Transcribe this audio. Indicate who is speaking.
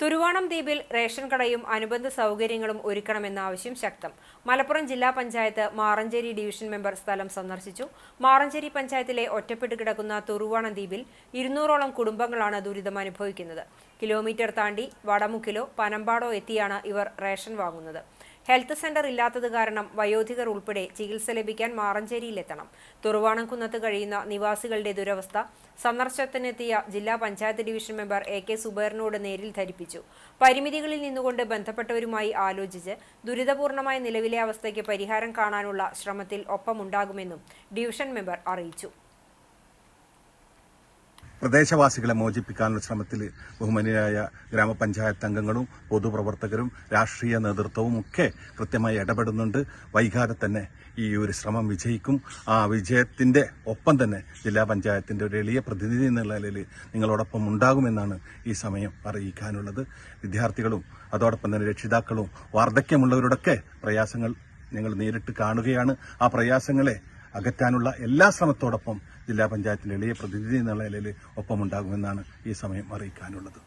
Speaker 1: തുരുവാണം ദ്വീപിൽ റേഷൻ കടയും അനുബന്ധ സൗകര്യങ്ങളും ഒരുക്കണമെന്ന ആവശ്യം ശക്തം. മലപ്പുറം ജില്ലാ പഞ്ചായത്ത് മാറഞ്ചേരി ഡിവിഷൻ മെമ്പർ സ്ഥലം സന്ദർശിച്ചു. മാറഞ്ചേരി പഞ്ചായത്തിലെ ഒറ്റപ്പെട്ട് കിടക്കുന്ന തുരുവാണം ദ്വീപിൽ ഇരുന്നൂറോളം കുടുംബങ്ങളാണ് ദുരിതം അനുഭവിക്കുന്നത്. കിലോമീറ്റർ താണ്ടി വടമുക്കിലോ പനമ്പാടോ എത്തിയാണ് ഇവർ റേഷൻ വാങ്ങുന്നത്. ഹെൽത്ത് സെന്റർ ഇല്ലാത്തത് കാരണം വയോധികർ ഉൾപ്പെടെ ചികിത്സ ലഭിക്കാൻ മാറഞ്ചേരിയിലെത്തണം. തുറവാണംകുന്നത്ത് കഴിയുന്ന നിവാസികളുടെ ദുരവസ്ഥ സന്ദർശനത്തിനെത്തിയ ജില്ലാ panchayat division member A K സുബൈറിനോട് നേരിൽ ധരിപ്പിച്ചു. പരിമിതികളിൽ നിന്നുകൊണ്ട് ബന്ധപ്പെട്ടവരുമായി ആലോചിച്ച് ദുരിതപൂർണമായ നിലവിലെ അവസ്ഥയ്ക്ക് പരിഹാരം കാണാനുള്ള ശ്രമത്തിൽ ഒപ്പമുണ്ടാകുമെന്നും ഡിവിഷൻ മെമ്പർ അറിയിച്ചു.
Speaker 2: പ്രദേശവാസികളെ മോചിപ്പിക്കാനുള്ള ശ്രമത്തിൽ ബഹുമാനിയായ ഗ്രാമപഞ്ചായത്ത് അംഗങ്ങളും പൊതുപ്രവർത്തകരും രാഷ്ട്രീയ നേതൃത്വവും ഒക്കെ കൃത്യമായി ഇടപെടുന്നുണ്ട്. വൈകാതെ തന്നെ ഈ ഒരു ശ്രമം വിജയിക്കും. ആ വിജയത്തിന്റെ ഒപ്പം തന്നെ ജില്ലാ പഞ്ചായത്തിന്റെ ഒരു എളിയ പ്രതിനിധി എന്നുള്ള നിലയിൽ നിങ്ങളോടൊപ്പം ഉണ്ടാകുമെന്നാണ് ഈ സമയം അറിയിക്കാനുള്ളത്. വിദ്യാർത്ഥികളും അതോടൊപ്പം തന്നെ രക്ഷിതാക്കളും വാർദ്ധക്യമുള്ളവരുടെയൊക്കെ പ്രയാസങ്ങൾ ഞങ്ങൾ നേരിട്ട് കാണുകയാണ്. ആ പ്രയാസങ്ങളെ അകറ്റാനുള്ള എല്ലാ ശ്രമത്തോടൊപ്പം ജില്ലാ പഞ്ചായത്തിന്റെ ഇളയ പ്രതിനിധി എന്നുള്ള നിലയിൽ ഒപ്പമുണ്ടാകുമെന്നാണ് ഈ സമയം അറിയിക്കാനുള്ളത്.